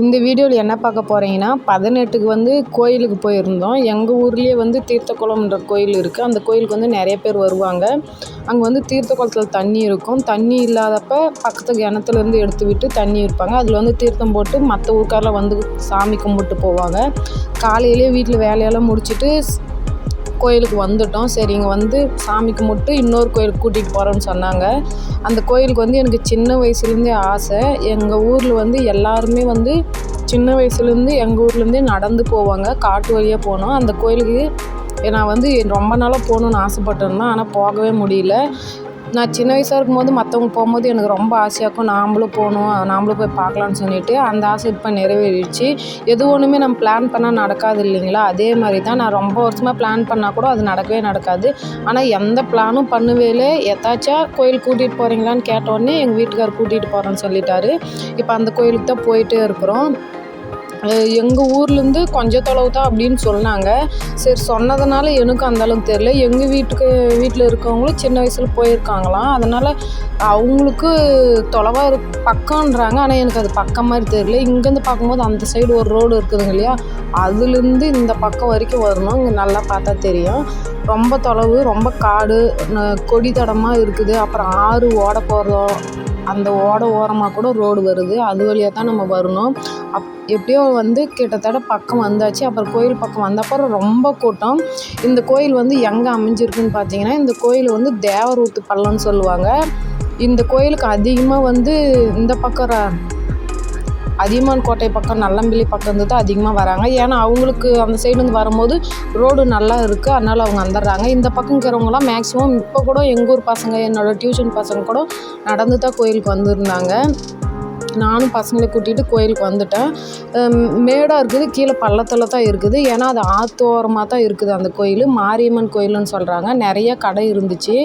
இந்த வீடியோவில் என்ன பார்க்க போகிறீங்கன்னா பதினெட்டுக்கு வந்து கோயிலுக்கு போயிருந்தோம். எங்கள் ஊர்லேயே வந்து தீர்த்தக்குளம்ன்ற கோயில் இருக்குது அந்த கோயிலுக்கு வந்து நிறைய பேர் வருவாங்க. அங்கே வந்து தீர்த்த குளத்தில் தண்ணி இருக்கும். தண்ணி இல்லாதப்ப பக்கத்து கிணத்துலேருந்து எடுத்து விட்டு தண்ணி இருப்பாங்க. அதில் வந்து தீர்த்தம் போட்டு மற்ற ஊருக்காரில் வந்து சாமி கும்பிட்டு போவாங்க. காலையிலேயே வீட்டில் வேலையெல்லாம் முடிச்சுட்டு கோயிலுக்கு வந்துட்டோம். சரி இங்கே வந்து சாமி கும்பிட்டு இன்னொரு கோயிலுக்கு கூட்டிகிட்டு போகிறோன்னு சொன்னாங்க. அந்த கோயிலுக்கு வந்து எனக்கு சின்ன வயசுலேருந்தே ஆசை. எங்கள் ஊரில் வந்து எல்லாருமே வந்து சின்ன வயசுலேருந்து எங்கள் ஊர்லேருந்தே நடந்து போவாங்க. காட்டு வழியாக போனோம். அந்த கோயிலுக்கு நான் வந்து ரொம்ப நாளாக போகணுன்னு ஆசைப்பட்டிருந்தேன் ஆனால் போகவே முடியல. நான் சின்ன வயசாக இருக்கும்போது மற்றவங்க போகும்போது எனக்கு ரொம்ப ஆசையாக இருக்கும். நாம்பளும் போகணும் நாம்பளும் போய் பார்க்கலான்னு சொல்லிட்டு அந்த ஆசை இப்போ நிறைவேறிடுச்சு. எது ஒன்றுமே நம்ம பிளான் பண்ணால் நடக்காது இல்லைங்களா? அதே மாதிரி தான் நான் ரொம்ப வருஷமாக பிளான் பண்ணால் கூட அது நடக்கவே நடக்காது. ஆனால் எந்த பிளானும் பண்ணவேல. எதாச்சா கோயில் கூட்டிகிட்டு போகிறீங்களான்னு கேட்டோடனே எங்கள் வீட்டுக்கார் கூட்டிகிட்டு போகிறேன்னு சொல்லிட்டாரு. இப்போ அந்த கோயிலுக்கு தான் போயிட்டே இருக்கிறோம். எங்கள் ஊர்லேருந்து கொஞ்சம் தொலைவு தான் அப்படின்னு சொன்னாங்க. சரி சொன்னதுனால எனக்கும் அந்தளவுக்கு தெரில எங்கள் வீட்டுக்கு வீட்டில் இருக்கவங்களும் சின்ன வயசில் போயிருக்காங்களாம். அதனால் அவங்களுக்கு தொலைவாக இரு பக்கம்ன்றாங்க. ஆனால் எனக்கு அது பக்கம் மாதிரி தெரில இங்கேருந்து பார்க்கும்போது அந்த சைடு ஒரு ரோடு இருக்குதுங்க இல்லையா? அதுலேருந்து இந்த பக்கம் வரைக்கும் வரணும். இங்கே நல்லா பார்த்தா தெரியும். ரொம்ப தொலைவு ரொம்ப காடு கொடி தடமாக இருக்குது. அப்புறம் ஆறு ஓட போகிறோம் அந்த ஓட ஓரமாக கூட ரோடு வருது. அது வழியாக தான் நம்ம வரணும். அப் எப்படியோ வந்து கிட்டத்தட்ட பக்கம் வந்தாச்சு. அப்புறம் கோயில் பக்கம் வந்த அப்புறம் ரொம்ப கூட்டம். இந்த கோயில் வந்து எங்கே அமைஞ்சிருக்குன்னு பார்த்தீங்கன்னா இந்த கோயில் வந்து தேவரூத்து பள்ளம்னு சொல்லுவாங்க. இந்த கோயிலுக்கு அதிகமாக வந்து இந்த பக்கம் அதியமான் கோட்டை பக்கம் நல்லம்பிள்ளி பக்கம் இருந்து தான் அதிகமாக வராங்க. ஏன்னா அவங்களுக்கு அந்த சைடுலேருந்து வரும்போது ரோடு நல்லா இருக்குது அதனால் அவங்க வந்துடுறாங்க. இந்த பக்கம் இருக்கிறவங்களாம் மேக்ஸிமம் இப்போ கூட எங்கள் ஊர் பசங்க என்னோடய டியூஷன் பசங்க கூட நடந்து தான் கோயிலுக்கு வந்திருந்தாங்க. நானும் பசங்களை கூட்டிகிட்டு கோயிலுக்கு வந்துட்டேன். மேடாக இருக்குது கீழே பள்ளத்தில் தான் இருக்குது. ஏன்னா அது ஆத்தோரமாக தான் இருக்குது அந்த கோயில். மாரியம்மன் கோயிலுன்னு சொல்கிறாங்க நிறைய கடை இருந்துச்சு.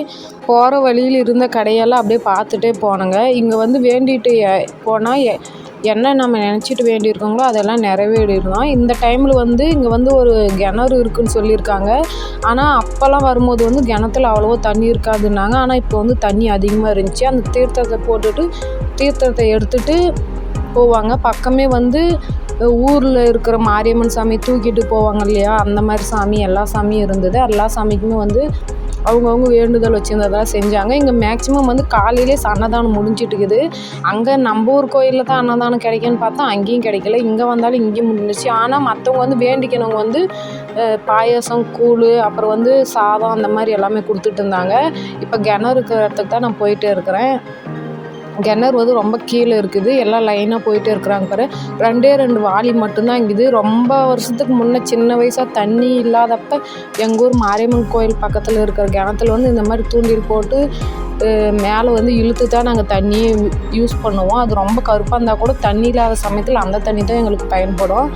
போகிற வழியில் இருந்த கடையெல்லாம் அப்படியே பார்த்துட்டே போனேங்க. இங்கே வந்து வேண்டிட்டு போனால் என்ன நம்ம நினச்சிட்டு வேண்டியிருக்கோங்களோ அதெல்லாம் நிறைவேறிடலாம். இந்த டைமில் வந்து இங்கே வந்து ஒரு கிணறு இருக்குதுன்னு சொல்லியிருக்காங்க. ஆனால் அப்போல்லாம் வரும்போது வந்து கிணத்துல அவ்வளோவா தண்ணி இருக்காதுன்னாங்க. ஆனால் இப்போ வந்து தண்ணி அதிகமாக இருந்துச்சு. அந்த தீர்த்தத்தை போட்டுட்டு தீர்த்தத்தை எடுத்துகிட்டு போவாங்க. பக்கமே வந்து ஊரில் இருக்கிற மாரியம்மன் சாமி தூக்கிட்டு போவாங்க இல்லையா? அந்த மாதிரி சாமி எல்லா சாமியும் இருந்தது. எல்லா சாமிக்குமே வந்து அவங்கவுங்க வேண்டுதல் வச்சுருந்ததெல்லாம் செஞ்சாங்க. இங்கே மேக்ஸிமம் வந்து காலையிலே அன்னதானம் முடிஞ்சிட்டு இருக்குது அங்கே நம்ம ஊர் கோயிலில் தான் அன்னதானம் கிடைக்குன்னு பார்த்தா அங்கேயும் கிடைக்கல. இங்கே வந்தாலும் இங்கேயும் முடிஞ்சிச்சு ஆனால் மற்றவங்க வந்து வேண்டிக்கணவங்க வந்து பாயாசம் கூழ் அப்புறம் வந்து சாதம் அந்த மாதிரி எல்லாமே கொடுத்துட்டு இருந்தாங்க. இப்போ கிணறு இருக்கிற இடத்துக்கு தான் நான் போயிட்டே இருக்கிறேன். கிணறு வந்து ரொம்ப கீழே இருக்குது. எல்லாம் லைனாக போயிட்டே இருக்கிறாங்க பாரு. ரெண்டே ரெண்டு வாலி மட்டும்தான் இருக்குது ரொம்ப வருஷத்துக்கு முன்னே சின்ன வயசாக தண்ணி இல்லாதப்ப எங்கள் ஊர் மாரியம்மன் கோயில் பக்கத்தில் இருக்கிற கிணத்துல வந்து இந்த மாதிரி தூண்டில் போட்டு மேலே வந்து இழுத்து தான் நாங்கள் தண்ணியை யூஸ் பண்ணுவோம். அது ரொம்ப கருப்பாக இருந்தால் கூட தண்ணி இல்லாத சமயத்தில் அந்த தண்ணி தான் எங்களுக்கு பயன்படும்.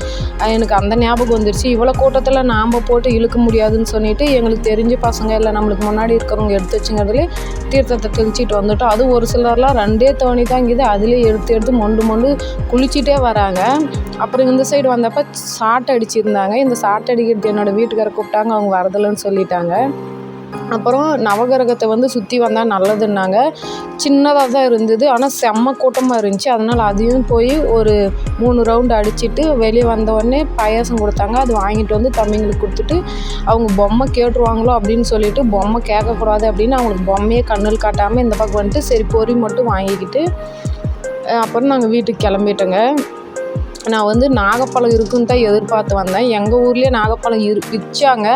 எனக்கு அந்த ஞாபகம் வந்துருச்சு. இவ்வளோ கூட்டத்தில் நாம் போட்டு இழுக்க முடியாதுன்னு சொல்லிட்டு எங்களுக்கு தெரிஞ்ச பசங்க இல்லை நம்மளுக்கு முன்னாடி இருக்கிறவங்க எடுத்து வச்சுங்கிறதுலே தீர்த்தத்தை தெளிச்சிட்டு வந்துட்டோம். அது ஒரு சிலர்லாம் ரெண்டே தோணி தான் அதுலேயே எடுத்து எடுத்து மொண்டு மொண்டு குளிச்சுட்டே வராங்க. அப்புறம் இந்த சைடு வந்தப்போ சாட்டை அடிச்சிருந்தாங்க. இந்த சாட்டை அடிக்கிறது என்னோடய வீட்டுக்காரர் கூப்பிட்டாங்க. அவங்க வரதில்லைன்னு சொல்லிட்டாங்க. அப்புறம் நவகிரகத்தை வந்து சுற்றி வந்தால் நல்லதுன்னாங்க. சின்னதாக தான் இருந்தது. ஆனால் செம்ம கூட்டமாக இருந்துச்சு. அதனால் அதையும் போய் ஒரு மூணு ரவுண்டு அடிச்சுட்டு வெளியே வந்தவொடனே பாயாசம் கொடுத்தாங்க. அது வாங்கிட்டு வந்து தம்பிங்களுக்கு கொடுத்துட்டு அவங்க பொம்மை கேட்டுருவாங்களோ? அப்படின்னு சொல்லிட்டு பொம்மை கேட்கக்கூடாது அப்படின்னு அவங்களுக்கு பொம்மையே கண்ணில் காட்டாமல் இந்த பக்கம் வந்துட்டு சரி பொறி மட்டும் வாங்கிக்கிட்டு அப்புறம் நாங்கள் வீட்டுக்கு கிளம்பிட்டோங்க. நான் வந்து நாகப்பழம் இருக்குன்னு தான் எதிர்பார்த்து வந்தேன். எங்கள் ஊர்லேயே நாகப்பழம் இரு விற்றாங்க.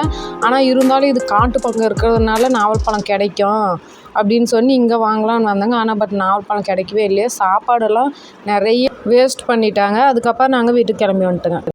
ஆனால் இருந்தாலும் இது காட்டு பக்கம் இருக்கிறதுனால நாவல் பழம் கிடைக்கும் அப்படின்னு சொல்லி இங்கே வாங்கலான்னு வந்தாங்க. ஆனால் பட் நாவல் பழம் கிடைக்கவே இல்லையா. சாப்பாடெல்லாம் நிறைய வேஸ்ட் பண்ணிட்டாங்க. அதுக்கப்புறம் நாங்கள் வீட்டுக்கு கிளம்பி வந்துட்டோங்க.